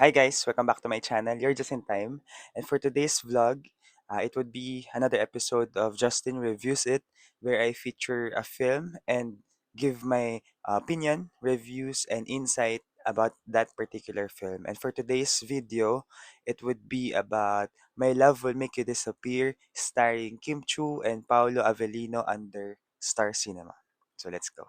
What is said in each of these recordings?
Hi guys, welcome back to my channel. You're just in time. And for today's vlog, uh, it would be another episode of Justin Reviews It, where I feature a film and give my uh, opinion, reviews, and insight about that particular film. And for today's video, it would be about My Love Will Make You Disappear, starring Kim Chu and Paolo Avellino under Star Cinema. So let's go.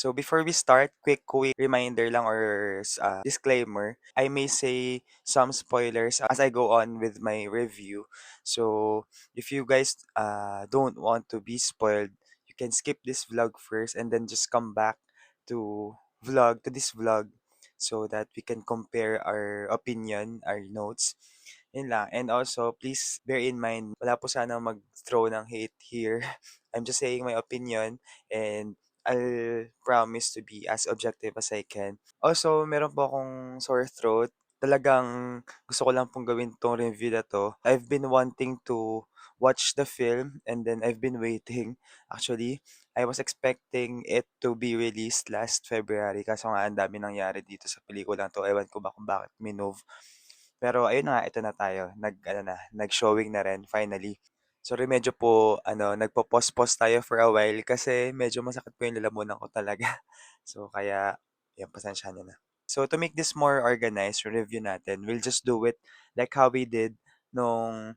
So before we start, quick quick reminder lang or uh, disclaimer. I may say some spoilers as I go on with my review. So if you guys uh, don't want to be spoiled, you can skip this vlog first and then just come back to vlog to this vlog so that we can compare our opinion, our notes. Yun lang. And also, please bear in mind, wala po sana mag-throw ng hate here. I'm just saying my opinion and I'll promise to be as objective as I can. Also, meron po akong sore throat. Talagang gusto ko lang pong gawin tong review na to. I've been wanting to watch the film and then I've been waiting. Actually, I was expecting it to be released last February kaso nga ang dami nangyari dito sa pelikulang to. Ewan ko ba kung bakit minove. Pero ayun na nga, ito na tayo. Nag, ano na, nag-showing na rin finally. Sorry, medyo po, ano, nagpo-pause-pause tayo for a while kasi medyo masakit po yung lalamunan ko talaga. So, kaya, yan, pasensya nyo na. So, to make this more organized, review natin, we'll just do it like how we did nung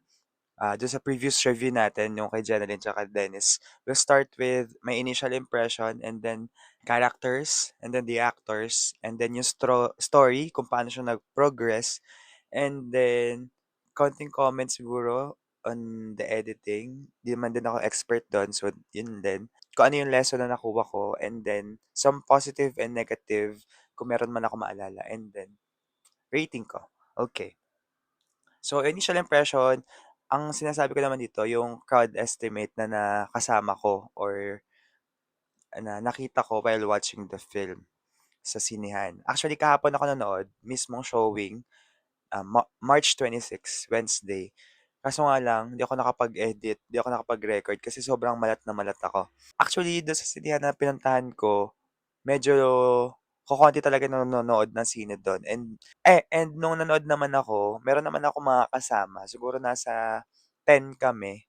uh, dun sa previous review natin, yung kay Jeneline tsaka Dennis. We'll start with my initial impression and then characters, and then the actors, and then yung stro- story, kung paano siya nag-progress, and then konting comments siguro on the editing. Di man din ako expert doon, so yun din. Kung ano yung lesson na nakuha ko, and then some positive and negative, kung meron man ako maalala, and then rating ko. Okay. So, initial impression, ang sinasabi ko naman dito, yung crowd estimate na nakasama ko or na nakita ko while watching the film sa sinihan. Actually, kahapon ako nanood, mismong showing, uh, Ma- March 26, Wednesday. Kaso nga lang, hindi ako nakapag-edit, hindi ako nakapag-record kasi sobrang malat na malat ako. Actually, doon sa sinihan na pinuntahan ko, medyo kukonti talaga nanonood ng sine doon. And, eh, and nung nanood naman ako, meron naman ako mga kasama. Siguro nasa 10 kami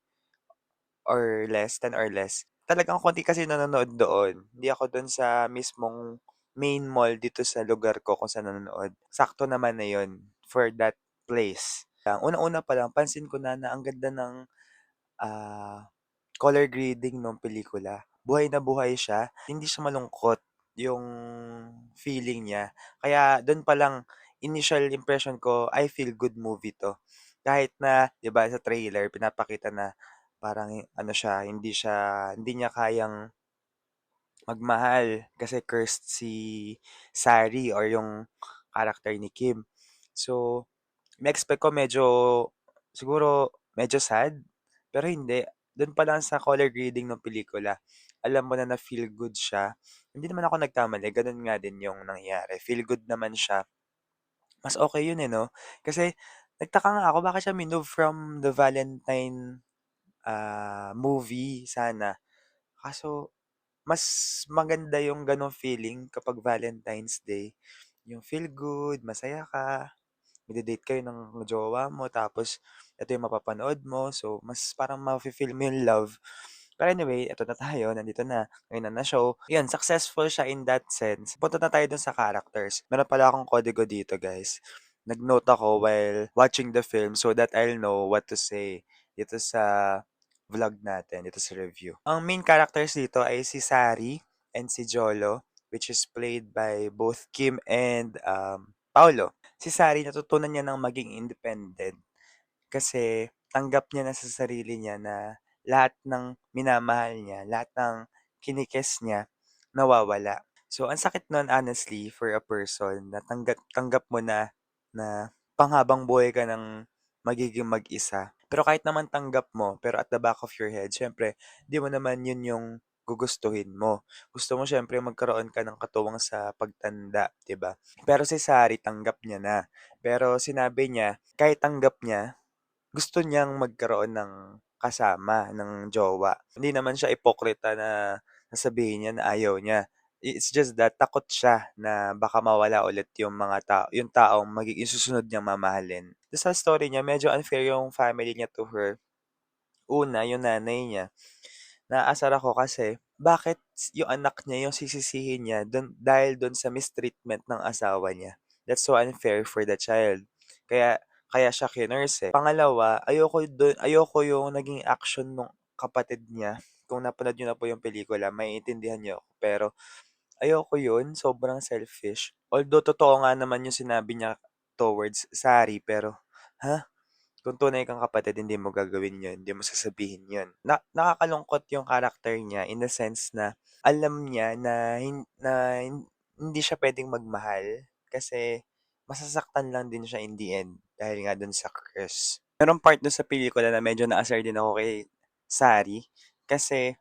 or less, 10 or less. Talagang konti kasi nanonood doon. Hindi ako doon sa mismong main mall dito sa lugar ko kung saan nanonood. Sakto naman na yun for that place. Una-una pa lang, pansin ko na na ang ganda ng ah, color grading ng pelikula. Buhay na buhay siya. Hindi siya malungkot yung feeling niya. Kaya doon pa lang, initial impression ko, I feel good movie to. Kahit na, di ba, sa trailer, pinapakita na parang ano siya, hindi siya, hindi niya kayang magmahal kasi cursed si Sari or yung character ni Kim. So, may expect ko medyo, siguro, medyo sad, pero hindi. Doon pa lang sa color grading ng pelikula, alam mo na na feel good siya. Hindi naman ako nagkamali, ganun nga din yung nangyari. Feel good naman siya. Mas okay yun eh, no? Kasi, nagtaka nga ako, bakit siya minove from the Valentine ah, movie sana. Kaso, mas maganda yung ganong feeling kapag Valentine's Day. Yung feel good, masaya ka, magde-date kayo ng jowa mo, tapos ito yung mapapanood mo. So, mas parang mafe-feel mo yung love. Pero anyway, ito na tayo, nandito na, ngayon na na-show. Yan, successful siya in that sense. Punta na tayo dun sa characters. Meron pala akong kodigo dito, guys. Nag-note ako while watching the film so that I'll know what to say dito sa vlog natin, dito sa review. Ang main characters dito ay si Sari and si Jolo, which is played by both Kim and um, Paolo. Si Sari, natutunan niya ng maging independent kasi tanggap niya na sa sarili niya na lahat ng minamahal niya, lahat ng kinikes niya, nawawala. So, ang sakit nun, honestly, for a person na tanggap, tanggap mo na na panghabang buhay ka ng magiging mag-isa. Pero kahit naman tanggap mo, pero at the back of your head, syempre, di mo naman yun yung gugustuhin mo. Gusto mo syempre magkaroon ka ng katuwang sa pagtanda, 'di ba? Pero si Sari tanggap niya na. Pero sinabi niya, kahit tanggap niya, gusto niyang magkaroon ng kasama ng jowa. Hindi naman siya ipokrita na sasabihin niya na ayaw niya. It's just that takot siya na baka mawala ulit yung mga tao, yung taong magiging susunod niyang mamahalin. Sa story niya, medyo unfair yung family niya to her. Una, yung nanay niya. Naaasar ako kasi bakit yung anak niya yung sisisihin niya dun, dahil doon sa mistreatment ng asawa niya. That's so unfair for the child. Kaya kaya siya kinurse. Pangalawa, ayoko dun, ayoko yung naging action ng kapatid niya. Kung napanood niyo na po yung pelikula, maiintindihan niyo ako. Pero ayoko yun, sobrang selfish. Although totoo nga naman yung sinabi niya towards Sari, pero ha? Kung tunay kang kapatid, hindi mo gagawin yun, hindi mo sasabihin yun. Na nakakalungkot yung character niya in the sense na alam niya na, hin- na hin- hindi siya pwedeng magmahal kasi masasaktan lang din siya in the end dahil nga dun sa curse. Merong part dun sa pelikula na medyo naasar din ako kay Sari kasi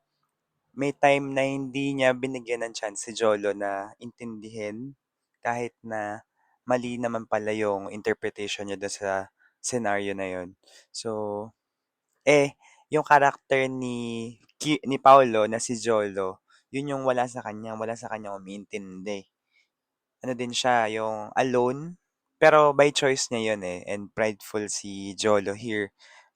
may time na hindi niya binigyan ng chance si Jolo na intindihin kahit na mali naman pala yung interpretation niya doon sa scenario na yun. So, eh, yung character ni ni Paolo na si Jolo, yun yung wala sa kanya, wala sa kanya umiintindi. Ano din siya, yung alone, pero by choice niya yun eh, and prideful si Jolo here.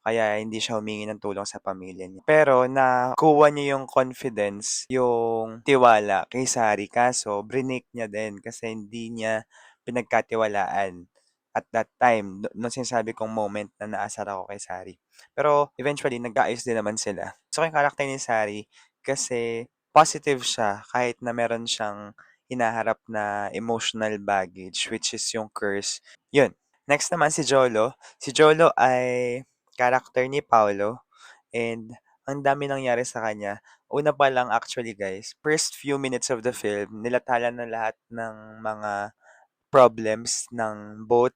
Kaya hindi siya humingi ng tulong sa pamilya niya. Pero nakuha niya yung confidence, yung tiwala kay Sari. Kaso, brinik niya din kasi hindi niya pinagkatiwalaan at that time, no- nung sinasabi kong moment na naasar ako kay Sari. Pero eventually, nag-aayos din naman sila. So, yung character ni Sari, kasi positive siya kahit na meron siyang hinaharap na emotional baggage, which is yung curse. Yun. Next naman si Jolo. Si Jolo ay character ni Paolo and ang dami nangyari sa kanya. Una pa lang actually guys, first few minutes of the film, nilathala na lahat ng mga problems ng both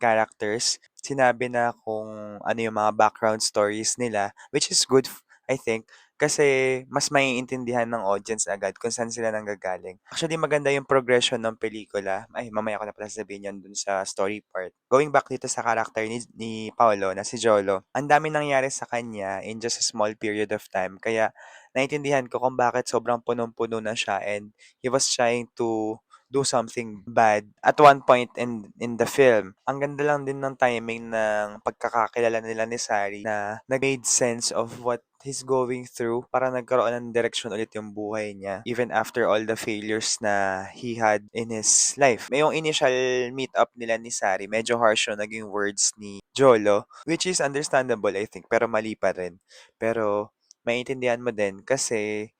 characters. Sinabi na kung ano yung mga background stories nila, which is good, I think, kasi mas maiintindihan ng audience agad kung saan sila nanggagaling. Actually, maganda yung progression ng pelikula. Ay, mamaya ko na pala sabihin yan dun sa story part. Going back dito sa character ni, ni Paolo, na si Jolo, ang dami nangyari sa kanya in just a small period of time. Kaya, naiintindihan ko kung bakit sobrang punong-puno na siya and he was trying to do something bad at one point in in the film. Ang ganda lang din ng timing ng pagkakakilala nila ni Sari na nag-made sense of what he's going through para nagkaroon ng direction ulit yung buhay niya even after all the failures na he had in his life. May yung initial meet up nila ni Sari, medyo harsh yung naging words ni Jolo, which is understandable I think, pero mali pa rin. Pero maintindihan mo din kasi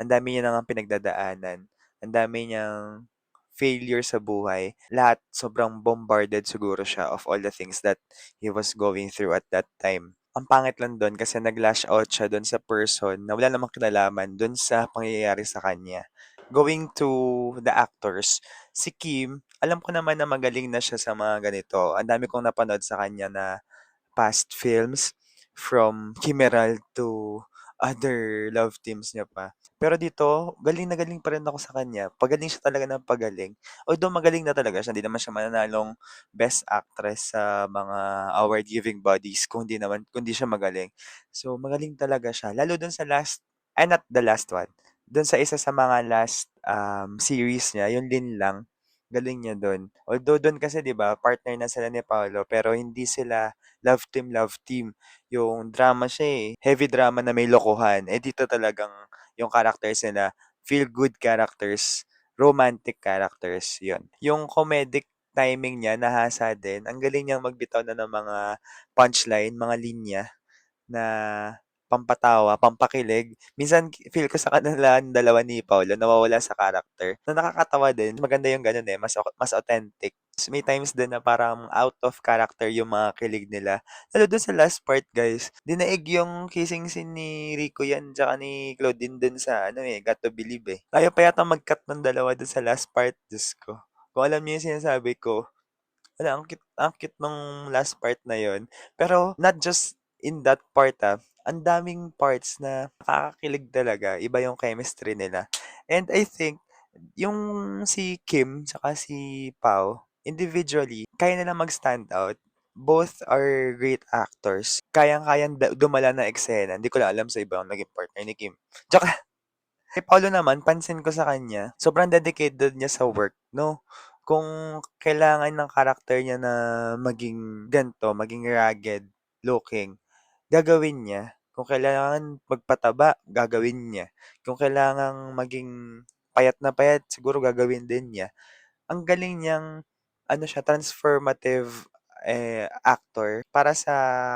ang dami niya nang pinagdadaanan. Ang dami niyang failure sa buhay. Lahat sobrang bombarded siguro siya of all the things that he was going through at that time. Ang pangit lang doon kasi nag-lash out siya doon sa person na wala namang kinalaman doon sa pangyayari sa kanya. Going to the actors, si Kim, alam ko naman na magaling na siya sa mga ganito. Ang dami kong napanood sa kanya na past films from Kimeral to other love teams niya pa. Pero dito, galing na galing pa rin ako sa kanya. Pagaling siya talaga ng pagaling. Although magaling na talaga siya, hindi naman siya mananalong best actress sa mga award-giving bodies kung hindi naman, kung di siya magaling. So, magaling talaga siya. Lalo dun sa last, eh not the last one. Dun sa isa sa mga last um, series niya, yung Lin lang, galing niya dun. Although dun kasi, di ba, partner na sila ni Paolo, pero hindi sila love team, love team. Yung drama siya eh. Heavy drama na may lokohan. Eh dito talagang yung characters nila, feel good characters, romantic characters, yun. Yung comedic timing niya, nahasa din. Ang galing niyang magbitaw na ng mga punchline, mga linya na pampatawa, pampakilig. Minsan feel ko sa kanila ang dalawa ni Paolo nawawala sa character. Na nakakatawa din. Maganda yung ganun eh, mas mas authentic. May times din na parang out of character yung mga kilig nila. Lalo dun sa last part, guys. Dinaig yung kissing scene ni Rico yan, tsaka ni Claudine dun sa, ano eh, Got to Believe eh. Ayaw pa yata mag-cut ng dalawa dun sa last part, Diyos ko. Kung alam niyo yung sinasabi ko, wala, ang cute, ang cute nung last part na yon Pero, not just in that part ah, ang daming parts na nakakakilig talaga. Iba yung chemistry nila. And I think, yung si Kim, tsaka si Pao, individually, kaya nila mag-stand out. both are great actors. Kayang-kayang dumala ng eksena. Hindi ko lang alam sa ibang naging partner ni Kim. Joke lang. Paolo naman, pansin ko sa kanya, sobrang dedicated niya sa work, no? Kung kailangan ng karakter niya na maging ganto, maging rugged looking, gagawin niya. Kung kailangan magpataba, gagawin niya. Kung kailangan maging payat na payat, siguro gagawin din niya. Ang galing niyang, ano siya, transformative eh, actor para sa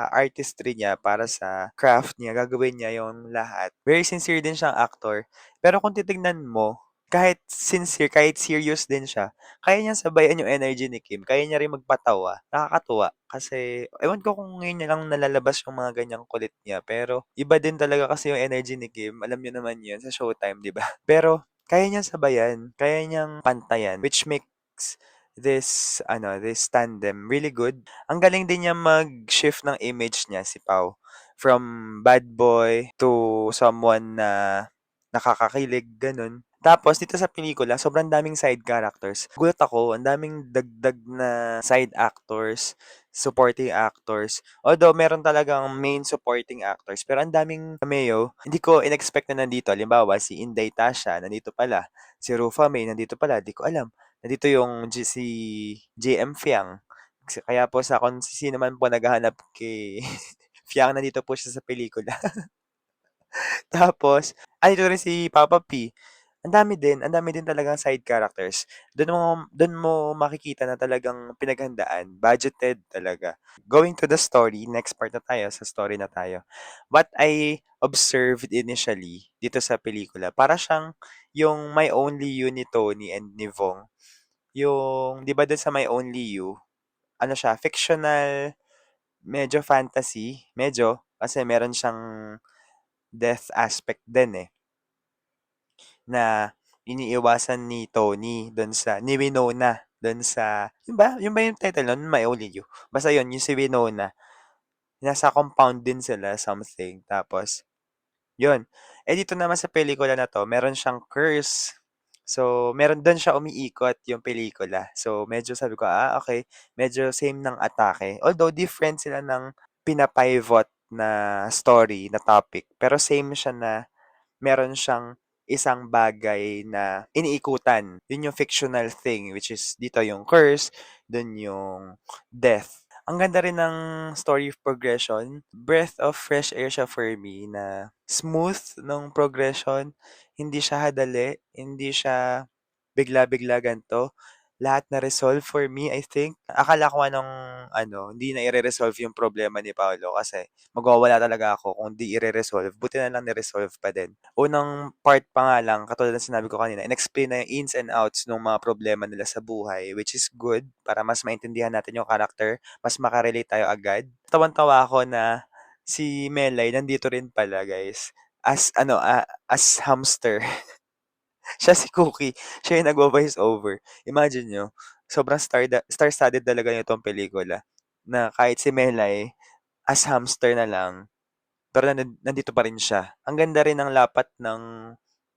artistry niya, para sa craft niya, gagawin niya yung lahat. Very sincere din siyang actor. Pero kung titignan mo, kahit sincere, kahit serious din siya, kaya niya sabayan yung energy ni Kim. Kaya niya rin magpatawa. Nakakatuwa. Kasi, ewan ko kung ngayon niya lang nalalabas yung mga ganyang kulit niya. Pero, iba din talaga kasi yung energy ni Kim. Alam niyo naman yun sa showtime, di ba? Pero, kaya niya sabayan. Kaya niyang pantayan. Which makes this ano this tandem really good. Ang galing din niya mag-shift ng image niya si Pau from bad boy to someone na nakakakilig ganun. Tapos dito sa pelikula, sobrang daming side characters. Gulat ako, ang daming dagdag na side actors, supporting actors. Although meron talagang main supporting actors, pero ang daming cameo. Hindi ko in-expect na nandito. Halimbawa, si Inday Tasha, nandito pala. Si Rufa May, nandito pala. Di ko alam. Nandito yung G- si JM Fiang. Kaya po sa kung sino man po naghahanap kay Fiang, nandito po siya sa pelikula. Tapos, andito rin si Papa P. Ang dami din, ang dami din talagang side characters. Doon mo, doon mo makikita na talagang pinaghandaan, budgeted talaga. Going to the story, next part na tayo, sa story na tayo. What I observed initially dito sa pelikula, para siyang yung My Only You Tony and ni Vong. Yung, di ba dun sa My Only You, ano siya, fictional, medyo fantasy, medyo, kasi meron siyang death aspect din eh na iniiwasan ni Tony doon sa ni Winona doon sa yun ba? Yun ba yung title nun? My Only You. Basta yun, yung si Winona. Nasa compound din sila, something. Tapos, yun. Eh, dito naman sa pelikula na to, meron siyang curse. So, meron doon siya umiikot yung pelikula. So, medyo sabi ko, ah, okay. Medyo same ng atake. Although, different sila ng pinapivot na story, na topic. Pero same siya na meron siyang isang bagay na iniikutan. Yun yung fictional thing, which is dito yung curse, dun yung death. Ang ganda rin ng story progression. Breath of fresh air siya for me na smooth nung progression. Hindi siya hadali, hindi siya bigla-bigla ganito. Lahat na resolve for me, I think. Akala ko anong ano, hindi na i-resolve yung problema ni Paolo kasi magwawala talaga ako kung di i-resolve. Buti na lang ni-resolve pa din. Unang part pa nga lang, katulad ng sinabi ko kanina, in-explain na yung ins and outs ng mga problema nila sa buhay, which is good para mas maintindihan natin yung character, mas makarelate tayo agad. Tawan-tawa ako na si Melay nandito rin pala, guys. As, ano, ah, as hamster. Siya si Cookie. Siya yung nagvo-voice over. Imagine nyo, sobrang star star-studded talaga itong pelikula. Na kahit si Melay, as hamster na lang, pero nan- nandito pa rin siya. Ang ganda rin ng lapat ng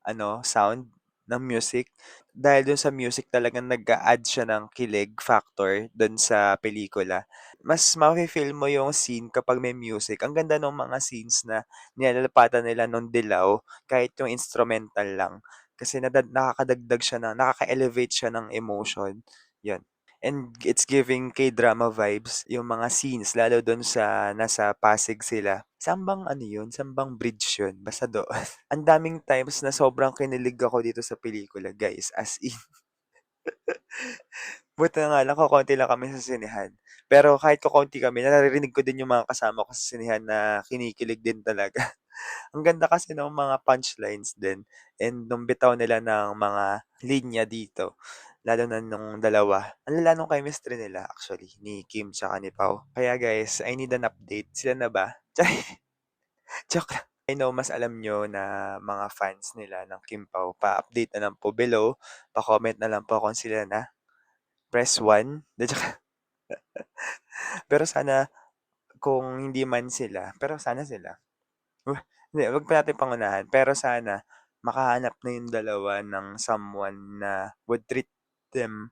ano, sound ng music. Dahil dun sa music talagang nag-add siya ng kilig factor dun sa pelikula. Mas ma-feel mo yung scene kapag may music. Ang ganda ng mga scenes na nilalapatan nila nung dilaw kahit yung instrumental lang. Kasi nadad nakakadagdag siya ng nakaka-elevate siya ng emotion, 'yun. And it's giving K-drama vibes yung mga scenes lalo dun sa nasa Pasig sila. Saan bang ano 'yun, saan bang bridge 'yun? Basta doon. Ang daming times na sobrang kinilig ako dito sa pelikula, guys, as in. Buti na nga lang kokonti lang kami sa sinehan. Pero kahit kokonti kami, naririnig ko din yung mga kasama ko sa sinehan na kinikilig din talaga. Ang ganda kasi ng mga punchlines din and nung bitaw nila ng mga linya dito, lalo na nung dalawa. Ang lala nung chemistry nila actually, ni Kim tsaka ni Pao. Kaya guys, I need an update. Sila na ba? Joke lang. I know mas alam nyo na mga fans nila ng Kim Pao. Pa-update na lang po below. Pa-comment na lang po kung sila na. Press 1. Pero sana kung hindi man sila, pero sana sila. Hindi, wag pa natin pangunahan. Pero sana makahanap na yung dalawa ng someone na would treat them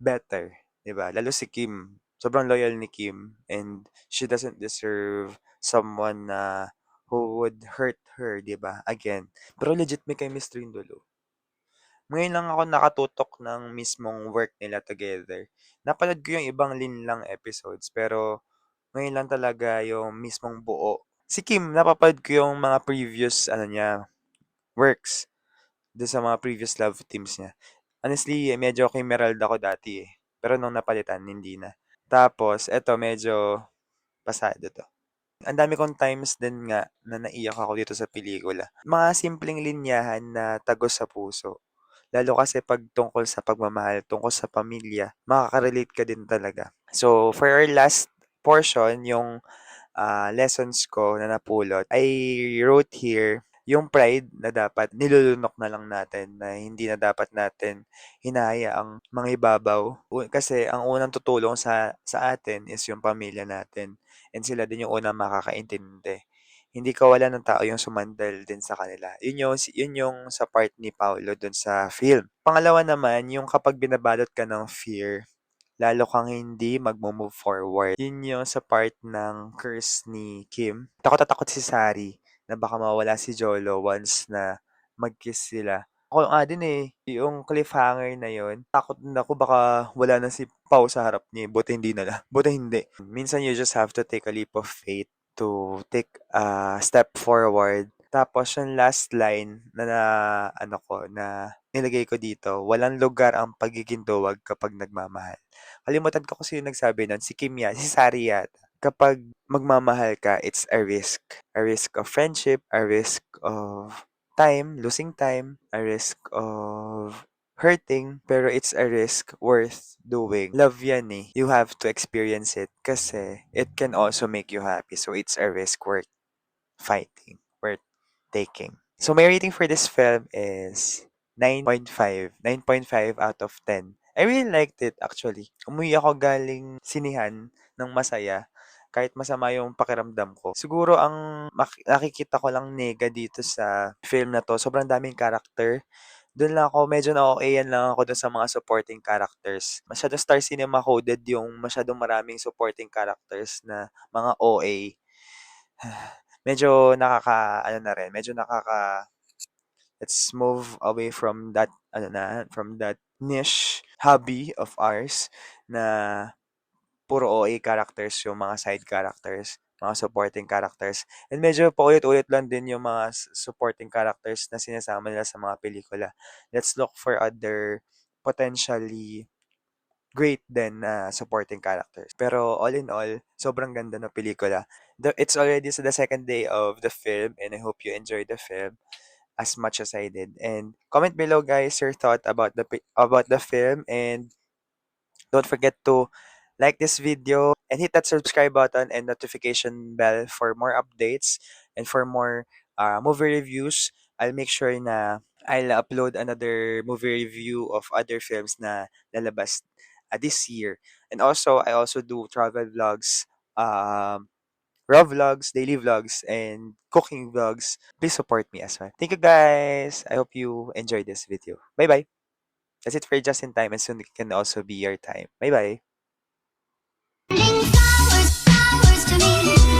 better, 'di ba? Lalo si Kim. sobrang loyal ni Kim and she doesn't deserve someone na who would hurt her, 'di ba? Again. Pero legit may chemistry yung dulo. Ngayon lang ako nakatutok ng mismong work nila together. Napanood ko yung ibang linlang episodes pero ngayon lang talaga yung mismong buo. Si Kim, napapanood ko yung mga previous ano niya, works doon sa mga previous love teams niya. Honestly, medyo kay Meralda ako dati eh. Pero nung napalitan, hindi na. Tapos, eto medyo pasado to. Ang dami kong times din nga na naiyak ako dito sa pelikula. Mga simpleng linyahan na tagos sa puso. Lalo kasi pag tungkol sa pagmamahal, tungkol sa pamilya, makaka-relate ka din talaga. So, for our last portion, yung ah, lessons ko na napulot, I wrote here yung pride na dapat nilulunok na lang natin, na hindi na dapat natin hinahayaang mangibabaw. U- Kasi ang unang tutulong sa, sa atin is yung pamilya natin. And sila din yung unang makakaintindi. Hindi kawalan ng tao yung sumandal din sa kanila. Yun yung, yun yung sa part ni Paulo dun sa film. Pangalawa naman, yung kapag binabalot ka ng fear, lalo kang hindi magmo-move forward. Yun yung sa part ng curse ni Kim. Takot na takot si Sari na baka mawala si Jolo once na mag-kiss sila. Ako nga din eh, yung cliffhanger na yun, takot din ako baka wala na si Pau sa harap niya. Buti hindi na lang. Buti hindi. Minsan you just have to take a leap of faith to take a step forward. Tapos yung last line na, na ano ko, na nilagay ko dito, walang lugar ang pagiging duwag kapag nagmamahal. Kalimutan ko kung sino nagsabi nun, si Kim yan, si Sari. Kapag magmamahal ka, it's a risk. A risk of friendship, a risk of time, losing time, a risk of hurting, pero it's a risk worth doing. Love yan eh. You have to experience it kasi it can also make you happy. So it's a risk worth fighting, worth taking. So my rating for this film is 9.5. 9.5 out of 10. I really liked it actually. Umuwi ako galing sinihan ng masaya kahit masama yung pakiramdam ko. Siguro ang nakikita ko lang nega dito sa film na to, sobrang daming character. Doon lang ako, medyo na-OA-yan lang ako dun sa mga supporting characters. Masyado star cinema coded yung masyadong maraming supporting characters na mga OA. medyo nakaka, ano na rin, medyo nakaka, let's move away from that, ano na, from that niche hobby of ours na puro OA characters yung mga side characters, mga supporting characters. And medyo paulit-ulit lang din yung mga supporting characters na sinasama nila sa mga pelikula. Let's look for other potentially great din na supporting characters. Pero all in all, sobrang ganda ng pelikula. The, it's already sa the second day of the film and I hope you enjoyed the film as much as I did. And comment below guys your thought about the about the film and don't forget to like this video and hit that subscribe button and notification bell for more updates and for more uh, movie reviews. I'll make sure na I'll upload another movie review of other films na lalabas uh, this year. And also, I also do travel vlogs, um, raw vlogs, daily vlogs, and cooking vlogs. Please support me as well. Thank you guys. I hope you enjoyed this video. Bye bye. That's it for just in time, and soon it can also be your time. Bye bye. Flowers, flowers to me.